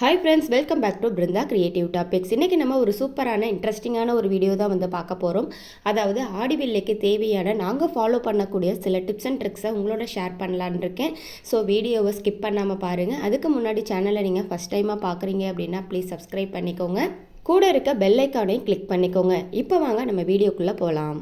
Hi friends welcome back to Brinda creative topics இன்றைக்கி நம்ம ஒரு சூப்பரான இன்ட்ரெஸ்டிங்கான ஒரு வீடியோ தான் வந்து பார்க்க போகிறோம் அதாவது ஆடி தேவையான நாங்கள் ஃபாலோ பண்ணக்கூடிய சில டிப்ஸ் அண்ட் ட்ரிக்ஸை உங்களோட ஷேர் பண்ணலான்னு இருக்கேன். ஸோ வீடியோவை ஸ்கிப் பண்ணாமல் பாருங்கள் அதுக்கு முன்னாடி சேனலை நீங்கள் ஃபஸ்ட் டைமாக பார்க்குறீங்க அப்படின்னா ப்ளீஸ் சப்ஸ்கிரைப் பண்ணிக்கோங்க. கூட இருக்க பெல் ஐக்கானையும் கிளிக் பண்ணிக்கோங்க. இப்போ வாங்க நம்ம வீடியோக்குள்ளே போகலாம்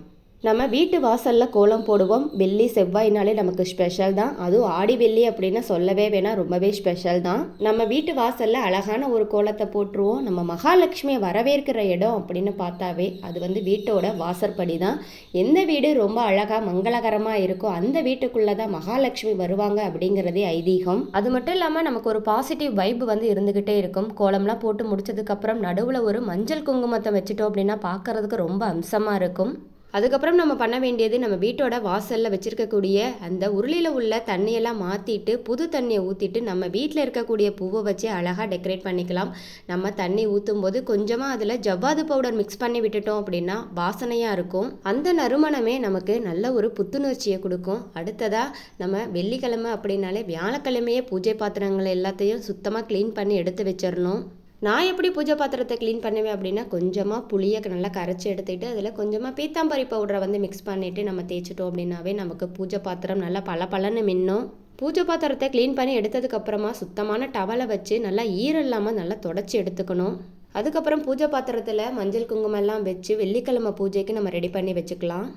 நம்ம வீட்டு வாசலில் கோலம் போடுவோம். வெள்ளி செவ்வாய்னாலே நமக்கு ஸ்பெஷல் தான். அதுவும் ஆடி வெள்ளி அப்படின்னு சொல்லவே வேணாம். ரொம்பவே ஸ்பெஷல் தான். நம்ம வீட்டு வாசலில் அழகான ஒரு கோலத்தை போட்டுருவோம். நம்ம மகாலட்சுமியை வரவேற்கிற இடம் அப்படின்னு பார்த்தாவே அது வந்து வீட்டோட வாசற்படி தான். எந்த வீடு ரொம்ப அழகாக மங்களகரமாக இருக்கோ அந்த வீட்டுக்குள்ளே தான் மகாலட்சுமி வருவாங்க அப்படிங்கிறதே ஐதீகம். அது மட்டும் இல்லாமல் நமக்கு ஒரு பாசிட்டிவ் வைப் வந்து இருந்துக்கிட்டே இருக்கும். கோலம்லாம் போட்டு முடிச்சதுக்கப்புறம் நடுவில் ஒரு மஞ்சள் குங்குமத்தை வச்சுட்டோம் அப்படின்னா பார்க்கறதுக்கு ரொம்ப அம்சமாக இருக்கும். அதுக்கப்புறம் நம்ம பண்ண வேண்டியது நம்ம வீட்டோட வாசலில் வச்சுருக்கக்கூடிய அந்த உருளியில் உள்ள தண்ணியெல்லாம் மாற்றிட்டு புது தண்ணியை ஊற்றிட்டு நம்ம வீட்டில் இருக்கக்கூடிய பூவை வச்சு அழகாக டெக்கரேட் பண்ணிக்கலாம். நம்ம தண்ணி ஊற்றும் போது கொஞ்சமாக அதில் ஜவ்வாது பவுடர் மிக்ஸ் பண்ணி விட்டுட்டோம் அப்படின்னா வாசனையாக இருக்கும். அந்த நறுமணமே நமக்கு நல்ல ஒரு புத்துணர்ச்சியை கொடுக்கும். அடுத்ததாக நம்ம வெள்ளிக்கிழமை அப்படின்னாலே வியாழக்கிழமையே பூஜை பாத்திரங்கள் எல்லாத்தையும் சுத்தமாக க்ளீன் பண்ணி எடுத்து வச்சிடணும் நான் எப்படி பூஜை பாத்திரத்தை க்ளீன் பண்ணுவேன் அப்படின்னா கொஞ்சமாக புளியை நல்லா கரைச்சி எடுத்துகிட்டு அதில் கொஞ்சமாக பீத்தாம்பரி பவுடரை வந்து மிக்ஸ் பண்ணிவிட்டு நம்ம தேய்ச்சிட்டோம் அப்படின்னாவே நமக்கு பூஜை பாத்திரம் நல்லா பல பலன்னு மின்னும். பூஜை பாத்திரத்தை க்ளீன் பண்ணி எடுத்ததுக்கப்புறமா சுத்தமான டவலை வச்சு நல்லா ஈரம் இல்லாமல் நல்லா தொடச்சி எடுத்துக்கணும். அதுக்கப்புறம் பூஜை பாத்திரத்தில் மஞ்சள் குங்குமம் எல்லாம் வச்சு வெள்ளிக்கிழமை பூஜைக்கு நம்ம ரெடி பண்ணி வச்சுக்கலாம்.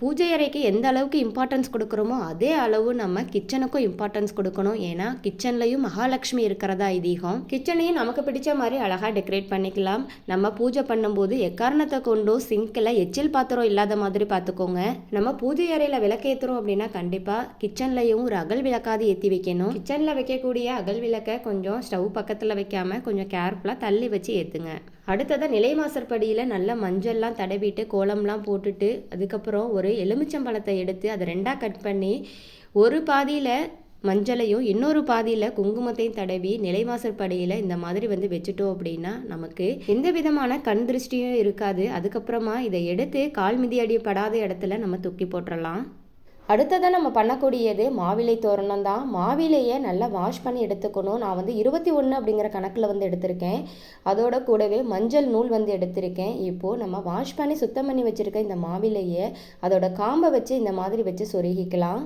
பூஜை அறைக்கு எந்த அளவுக்கு இம்பார்ட்டன்ஸ் கொடுக்குறோமோ அதே அளவு நம்ம கிச்சனுக்கும் இம்பார்ட்டன்ஸ் கொடுக்கணும். ஏன்னா கிச்சன்லையும் மகாலட்சுமி இருக்கிறதா ஐதீகம். கிச்சனையும் நமக்கு பிடிச்ச மாதிரி அழகாக டெக்கரேட் பண்ணிக்கலாம். நம்ம பூஜை பண்ணும்போது எக்காரணத்தை கொண்டோ சிங்கில் எச்சில் பாத்திரம் இல்லாத மாதிரி பார்த்துக்கோங்க. நம்ம பூஜை அறையில் விளக்கேற்றுறோம் அப்படின்னா கண்டிப்பாக கிச்சன்லையும் ஒரு அகல் விளக்காது ஏற்றி வைக்கணும். கிச்சனில் வைக்கக்கூடிய அகல் விளக்கை கொஞ்சம் ஸ்டவ் பக்கத்தில் வைக்காமல் கொஞ்சம் கேர்ஃபுல்லாக தள்ளி வச்சு ஏற்றுங்க அடுத்ததாக நிலை மாசற்படியில் நல்லா மஞ்சள்லாம் தடவிட்டு கோலம்லாம் போட்டுட்டு அதுக்கப்புறம் ஒரு எலுமிச்சம்பழத்தை எடுத்து அதை ரெண்டாக கட் பண்ணி ஒரு பாதியில் மஞ்சளையும் இன்னொரு பாதியில் குங்குமத்தையும் தடவி நிலைவாசற்படியில் இந்த மாதிரி வந்து வச்சுட்டோம் அப்படின்னா நமக்கு எந்த விதமான கண் திருஷ்டியும் இருக்காது. அதுக்கப்புறமா இதை எடுத்து கால் மிதி அடி படாத இடத்துல நம்ம தூக்கி போட்டுடலாம் அடுத்ததாக நம்ம பண்ணக்கூடியது மாவிலை தோரணம் தான். மாவிலையை நல்லா வாஷ் பண்ணி எடுத்துக்கணும். நான் வந்து இருபத்தி ஒன்று அப்படிங்கிற கணக்கில் வந்து எடுத்திருக்கேன். அதோட கூடவே மஞ்சள் நூல் வந்து எடுத்திருக்கேன். இப்போது நம்ம வாஷ் பண்ணி சுத்தம் பண்ணி வச்சுருக்க இந்த மாவிலையை அதோட காம்பை வச்சு இந்த மாதிரி வச்சு சொருகிக்கலாம்.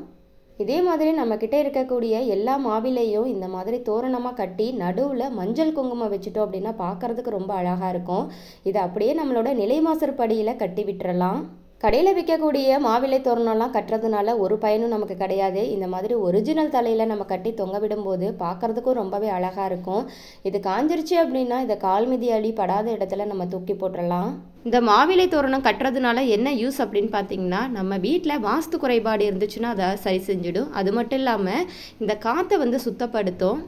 இதே மாதிரி நம்மக்கிட்ட இருக்கக்கூடிய எல்லா மாவிலையும் இந்த மாதிரி தோரணமாக கட்டி நடுவில் மஞ்சள் குங்குமம் வச்சுட்டோம் அப்படின்னா பார்க்குறதுக்கு ரொம்ப அழகாக இருக்கும். இதை அப்படியே நம்மளோட நிலை படியில் கட்டி விட்டுறலாம். கடையில் விற்கக்கூடிய மாவிலை தோரணம்லாம் கட்டுறதுனால ஒரு பயனும் நமக்கு கிடையாது. இந்த மாதிரி ஒரிஜினல் தலையில் நம்ம கட்டி தொங்க விடும்போது பார்க்குறதுக்கும் ரொம்பவே அழகாக இருக்கும். இது காஞ்சிருச்சு அப்படின்னா இதை கால் மிதி அடி படாத இடத்துல நம்ம தூக்கி போட்டுடலாம் இந்த மாவிலை தோரணம் கட்டுறதுனால என்ன யூஸ் அப்படின்னு பார்த்தீங்கன்னா நம்ம வீட்டில் வாஸ்து குறைபாடு இருந்துச்சுன்னா அதை சரி செஞ்சிடும். அது மட்டும் இல்லாமல் இந்த காற்றை வந்து சுத்தப்படுத்தும்.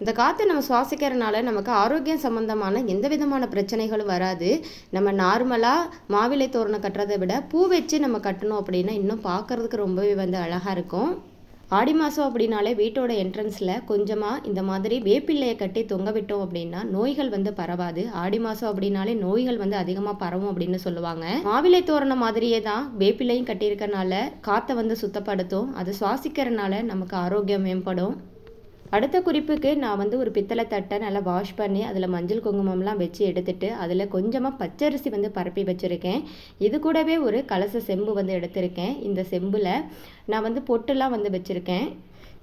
இந்த காற்றை நம்ம சுவாசிக்கிறனால நமக்கு ஆரோக்கியம் சம்மந்தமான எந்த விதமான பிரச்சனைகளும் வராது. நம்ம நார்மலாக மாவிலை தோரணம் கட்டுறதை விட பூ வச்சு நம்ம கட்டணும் அப்படின்னா இன்னும் பார்க்குறதுக்கு ரொம்பவே வந்து அழகாக இருக்கும். ஆடி மாதம் அப்படின்னாலே வீட்டோட என்ட்ரன்ஸில் கொஞ்சமாக இந்த மாதிரி வேப்பிள்ளையை கட்டி தொங்க விட்டோம் அப்படின்னா நோய்கள் வந்து பரவாது. ஆடி மாதம் அப்படின்னாலே நோய்கள் வந்து அதிகமாக பரவும் அப்படின்னு சொல்லுவாங்க. மாவிலை தோரணம் மாதிரியே தான் வேப்பிள்ளையும் கட்டியிருக்கனால காற்றை வந்து சுத்தப்படுத்தும். அது சுவாசிக்கிறனால நமக்கு ஆரோக்கியம் மேம்படும். அடுத்த குறிப்புக்கு நான் வந்து ஒரு பித்தளை தட்டை நல்லா வாஷ் பண்ணி அதில் மஞ்சள் குங்குமம்லாம் வச்சு எடுத்துட்டு அதில் கொஞ்சமாக பச்சரிசி வந்து பரப்பி வச்சுருக்கேன். இது கூடவே ஒரு கலச செம்பு வந்து எடுத்திருக்கேன். இந்த செம்பில் நான் வந்து பொட்டுலாம் வந்து வச்சுருக்கேன்.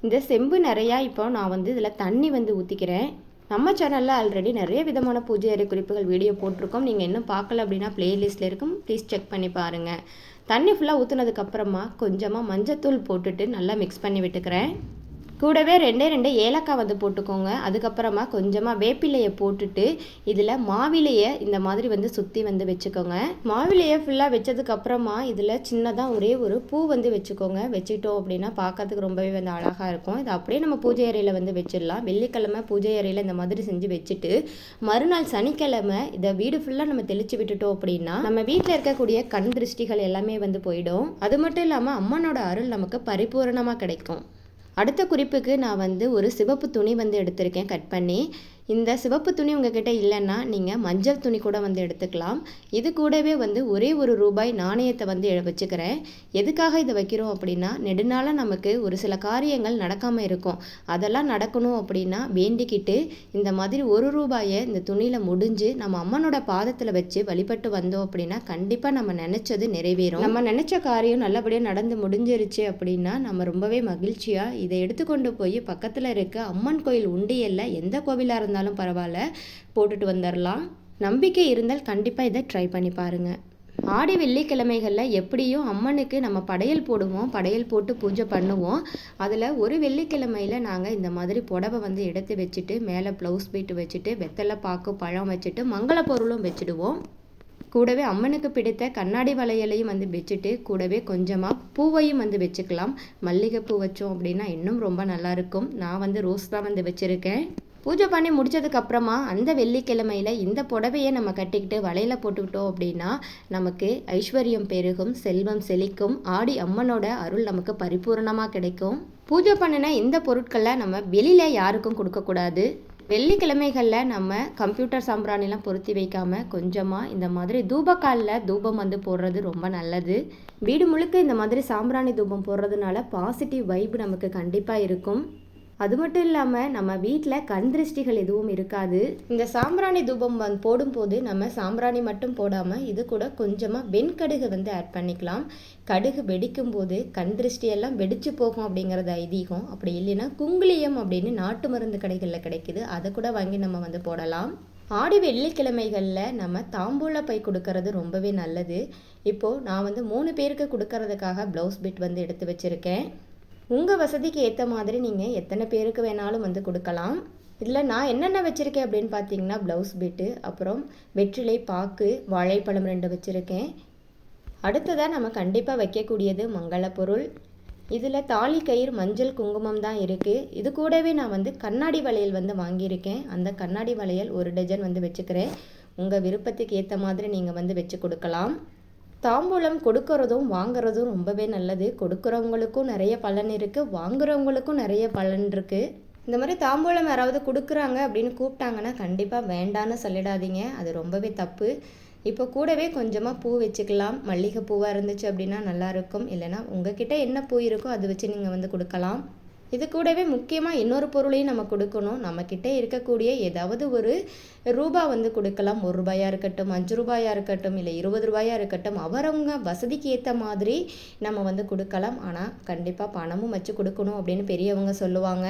இந்த செம்பு நிறையா இப்போ நான் வந்து இதில் தண்ணி வந்து ஊற்றிக்கிறேன் நம்ம சேனலில் ஆல்ரெடி நிறைய விதமான பூஜை அறை குறிப்புகள் வீடியோ போட்டிருக்கோம். நீங்கள் இன்னும் பார்க்கல அப்படின்னா பிளேலிஸ்ட்டில் இருக்கும். ப்ளீஸ் செக் பண்ணி பாருங்கள் தண்ணி ஃபுல்லாக ஊற்றுனதுக்கப்புறமா கொஞ்சமாக மஞ்சத்தூள் போட்டுட்டு நல்லா மிக்ஸ் பண்ணி விட்டுக்கிறேன். கூடவே ரெண்டே ரெண்டு ஏலக்காய் வந்து போட்டுக்கோங்க. அதுக்கப்புறமா கொஞ்சமாக வேப்பிலையை போட்டுட்டு இதில் மாவிலையை இந்த மாதிரி வந்து சுற்றி வந்து வச்சுக்கோங்க. மாவிலையை ஃபுல்லாக வச்சதுக்கப்புறமா இதில் சின்னதாக ஒரே ஒரு பூ வந்து வச்சுக்கோங்க. வச்சுட்டோம் அப்படின்னா பார்க்கறதுக்கு ரொம்பவே வந்து அழகாக இருக்கும். இது அப்படியே நம்ம பூஜை அறையில் வந்து வச்சிடலாம். வெள்ளிக்கிழமை பூஜை அறையில் இந்த மாதிரி செஞ்சு வச்சுட்டு மறுநாள் சனிக்கிழமை இதை வீடு ஃபுல்லாக நம்ம தெளித்து விட்டுட்டோம் அப்படின்னா நம்ம வீட்டில் இருக்கக்கூடிய கண் திருஷ்டிகள் எல்லாமே வந்து போயிடும். அது மட்டும் இல்லாமல் அம்மனோட அருள் நமக்கு பரிபூரணமாக கிடைக்கும். அடுத்த குறிப்புக்கு நான் வந்து ஒரு சிவப்பு துணி வந்து எடுத்திருக்கேன் கட் பண்ணி. இந்த சிவப்பு துணி உங்ககிட்ட இல்லைன்னா நீங்கள் மஞ்சள் துணி கூட வந்து எடுத்துக்கலாம். இது கூடவே வந்து ஒரே ஒரு ரூபாய் நாணயத்தை வந்து வச்சுக்கிறேன். எதுக்காக இதை வைக்கிறோம் அப்படின்னா நெடுநாளாக நமக்கு ஒரு சில காரியங்கள் நடக்காமல் இருக்கும். அதெல்லாம் நடக்கணும் அப்படின்னா வேண்டிக்கிட்டு இந்த மாதிரி ஒரு ரூபாயை இந்த துணியில் முடிஞ்சு நம்ம அம்மனோட பாதத்தில் வச்சு வழிபட்டு வந்தோம் அப்படின்னா கண்டிப்பாக நம்ம நினச்சது நிறைவேறும். நம்ம நினச்ச காரியம் நல்லபடியாக நடந்து முடிஞ்சிருச்சு அப்படின்னா நம்ம ரொம்பவே மகிழ்ச்சியாக இதை எடுத்துக்கொண்டு போய் பக்கத்தில் இருக்க அம்மன் கோயில் உண்டியல்ல எந்த கோவிலாக இருந்தாலும் இருந்தாலும் பரவாயில்ல. போட்டுட்டு வந்துடலாம் நம்பிக்கை இருந்தால் கண்டிப்பாக இதை ட்ரை பண்ணி பாருங்கள் ஆடி வெள்ளிக்கிழமைகளில் எப்படியும் அம்மனுக்கு நம்ம படையல் போடுவோம். படையல் போட்டு பூஜை பண்ணுவோம். அதில் ஒரு வெள்ளிக்கிழமையில் நாங்கள் இந்த மாதிரி புடவை வந்து எடுத்து வச்சுட்டு மேலே ப்ளவுஸ் பீட்டு வச்சுட்டு வெத்தலை பாக்கு பழம் வச்சுட்டு மங்கள பொருளும் வச்சுடுவோம். கூடவே அம்மனுக்கு பிடித்த கண்ணாடி வளையலையும் வந்து வச்சுட்டு கூடவே கொஞ்சமாக பூவையும் வந்து வச்சுக்கலாம். மல்லிகைப்பூ வச்சோம் அப்படின்னா இன்னும் ரொம்ப நல்லாயிருக்கும் நான் வந்து ரோஸ் தான் வந்து வச்சுருக்கேன். பூஜை பண்ணி முடிச்சதுக்கு அப்புறமா அந்த வெள்ளிக்கிழமையில் இந்த புடவையை நம்ம கட்டிக்கிட்டு வலையில் போட்டுக்கிட்டோம் அப்படின்னா நமக்கு ஐஸ்வர்யம் பெருகும் செல்வம் செழிக்கும் ஆடி அம்மனோட அருள் நமக்கு பரிபூரணமாக கிடைக்கும். பூஜை பண்ணின இந்த பொருட்களை நம்ம வெளியில யாருக்கும் கொடுக்கக்கூடாது. வெள்ளிக்கிழமைகளில் நம்ம கம்ப்யூட்டர் சாம்பிராணிலாம் பொருத்தி வைக்காம கொஞ்சமாக இந்த மாதிரி தூபக்காலில் தூபம் வந்து போடுறது ரொம்ப நல்லது. வீடு முழுக்க இந்த மாதிரி சாம்பிராணி தூபம் போடுறதுனால பாசிட்டிவ் வைப் நமக்கு கண்டிப்பாக இருக்கும். அது மட்டும் இல்லாமல் நம்ம வீட்டில் கண் திருஷ்டிகள் எதுவும் இருக்காது. இந்த சாம்பிராணி தூபம் வந்து போடும்போது நம்ம சாம்பிராணி மட்டும் போடாமல் இது கூட கொஞ்சமாக வெண்கடுகு வந்து ஆட் பண்ணிக்கலாம். கடுகு வெடிக்கும் போது கண் திருஷ்டியெல்லாம் வெடிச்சு போகும் அப்படிங்கிறது ஐதீகம். அப்படி இல்லைன்னா குங்குளியம் அப்படின்னு நாட்டு மருந்து கடைகளில் கிடைக்குது. அதை கூட வாங்கி நம்ம வந்து போடலாம். ஆடி வெள்ளிக்கிழமைகளில் நம்ம தாம்பூல பை கொடுக்கறது ரொம்பவே நல்லது. இப்போது நான் வந்து மூணு பேருக்கு கொடுக்கறதுக்காக ப்ளவுஸ் பிட் வந்து எடுத்து வச்சுருக்கேன். உங்கள் வசதிக்கு ஏற்ற மாதிரி நீங்கள் எத்தனை பேருக்கு வேணாலும் வந்து கொடுக்கலாம். இதில் நான் என்னென்ன வச்சுருக்கேன் அப்படின்னு பார்த்தீங்கன்னா ப்ளவுஸ் பிட்டு அப்புறம் வெற்றிலை பாக்கு வாழைப்பழம் ரெண்டு வச்சுருக்கேன். அடுத்ததாக நம்ம கண்டிப்பாக வைக்கக்கூடியது மங்கள பொருள் இதில் தாலி கயிறு மஞ்சள் குங்குமம் தான் இருக்குது இது கூடவே நான் வந்து கண்ணாடி வளையல் வந்து வாங்கியிருக்கேன். அந்த கண்ணாடி வளையல் ஒரு டஜன் வந்து வச்சுக்கிறேன். உங்கள் விருப்பத்துக்கு ஏற்ற மாதிரி நீங்கள் வந்து வச்சு கொடுக்கலாம். தாம்பூலம் கொடுக்கறதும் வாங்குறதும் ரொம்பவே நல்லது. கொடுக்குறவங்களுக்கும் நிறைய பலன் இருக்குது வாங்குறவங்களுக்கும் நிறைய பலன் இருக்குது இந்த மாதிரி தாம்பூலம் யாராவது கொடுக்குறாங்க அப்படின்னு கூப்பிட்டாங்கன்னா கண்டிப்பாக வேண்டான்னு சொல்லிடாதீங்க. அது ரொம்பவே தப்பு. இப்போ கூடவே கொஞ்சமாக பூ வச்சுக்கலாம். மல்லிகை பூவாக இருந்துச்சு அப்படின்னா நல்லாயிருக்கும் இல்லைன்னா உங்ககிட்ட என்ன பூ இருக்கோ அது வச்சு நீங்கள் வந்து கொடுக்கலாம். இது கூடவே முக்கியமாக இன்னொரு பொருளையும் நம்ம கொடுக்கணும். நம்மக்கிட்ட இருக்கக்கூடிய ஏதாவது ஒரு ரூபா வந்து கொடுக்கலாம். ஒரு ரூபாயாக இருக்கட்டும் அஞ்சு ரூபாயாக இருக்கட்டும் இல்லை இருபது ரூபாயாக இருக்கட்டும் அவரவங்க வசதிக்கு ஏற்ற மாதிரி நம்ம வந்து கொடுக்கலாம். ஆனால் கண்டிப்பாக பணமும் வச்சு கொடுக்கணும் அப்படின்னு பெரியவங்க சொல்லுவாங்க.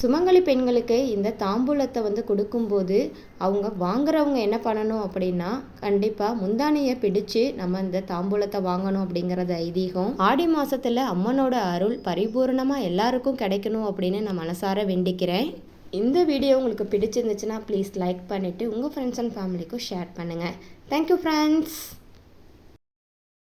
சுமங்கலி பெண்களுக்கு இந்த தாம்பூலத்தை வந்து கொடுக்கும்போது அவங்க வாங்குறவங்க என்ன பண்ணணும் அப்படின்னா கண்டிப்பாக முந்தானையை பிடிச்சு நம்ம இந்த தாம்பூலத்தை வாங்கணும் அப்படிங்கிறது ஐதீகம். ஆடி மாதத்தில் அம்மனோட அருள் பரிபூரணமாக எல்லாருக்கும் கிடைக்கணும் அப்படின்னு நான் மனசார வேண்டிக்கிறேன். இந்த வீடியோ உங்களுக்கு பிடிச்சிருந்துச்சுன்னா ப்ளீஸ் லைக் பண்ணிவிட்டு உங்கள் ஃப்ரெண்ட்ஸ் அண்ட் ஃபேமிலிக்கும் ஷேர் பண்ணுங்கள் தேங்க்யூ ஃப்ரெண்ட்ஸ்